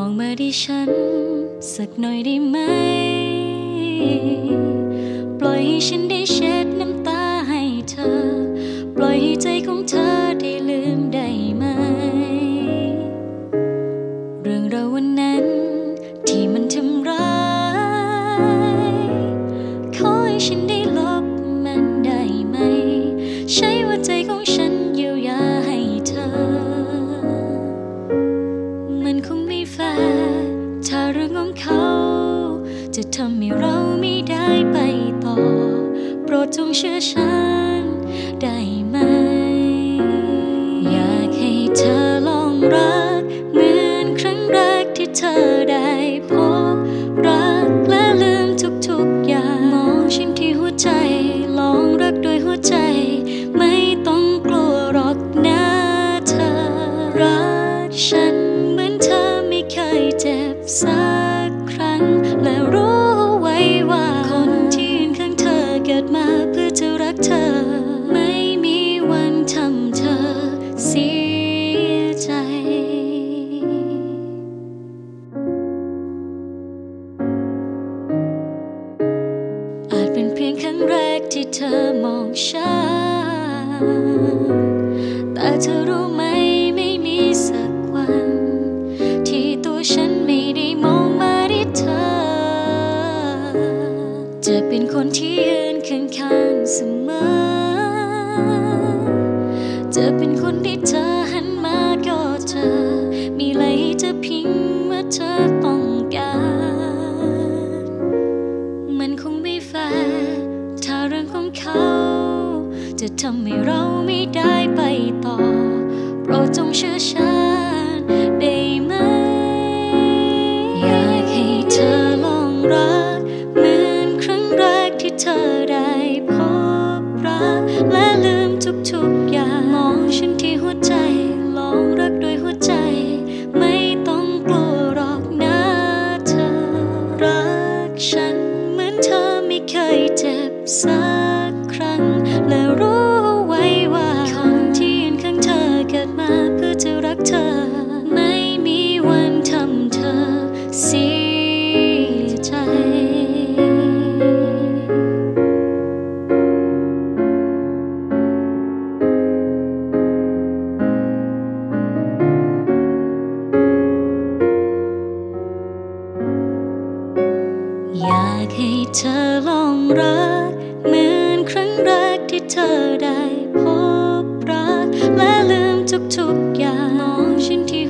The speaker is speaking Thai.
องมาที่ฉัน สักหน่อยได้ไหม ปล่อยให้ฉันได้เช็ดน้ำตาให้เธอ ปล่อยให้ใจของเธอได้ลืมได้ไหม เรื่องราววันนั้นที่มันทำร้าย ขอให้ฉันได้ ทำให้เราไม่ได้ไปต่อ โปรดจงเชื่อฉัน เธอมองฉัน แต่เธอรู้ไหมไม่มีสักวัน ที่ตัวฉันไม่ได้มองมาที่เธอ จะเป็นคนที่ยืนข้างๆเสมอ จะเป็นคนที่เธอหันมาก็เจอมีอะไรให้เธอพิงเมื่อเธอ จะทำให้เราไม่ได้ไปต่อ โปรดจงเชื่อฉันได้ไหม อยากให้เธอลองรัก เหมือนครั้งแรกที่เธอได้พบรัก และลืมทุกๆอย่าง มองฉันที่หัวใจ ลองรักด้วยหัวใจ ไม่ต้องกลัวหรอกนะเธอ รักฉันเหมือนเธอไม่เคยเจ็บสักากให้เธอลองรัก เหมือนครั้งแรกที่เธอได้พบรัก และลืมทุกๆอย่างมองฉันที่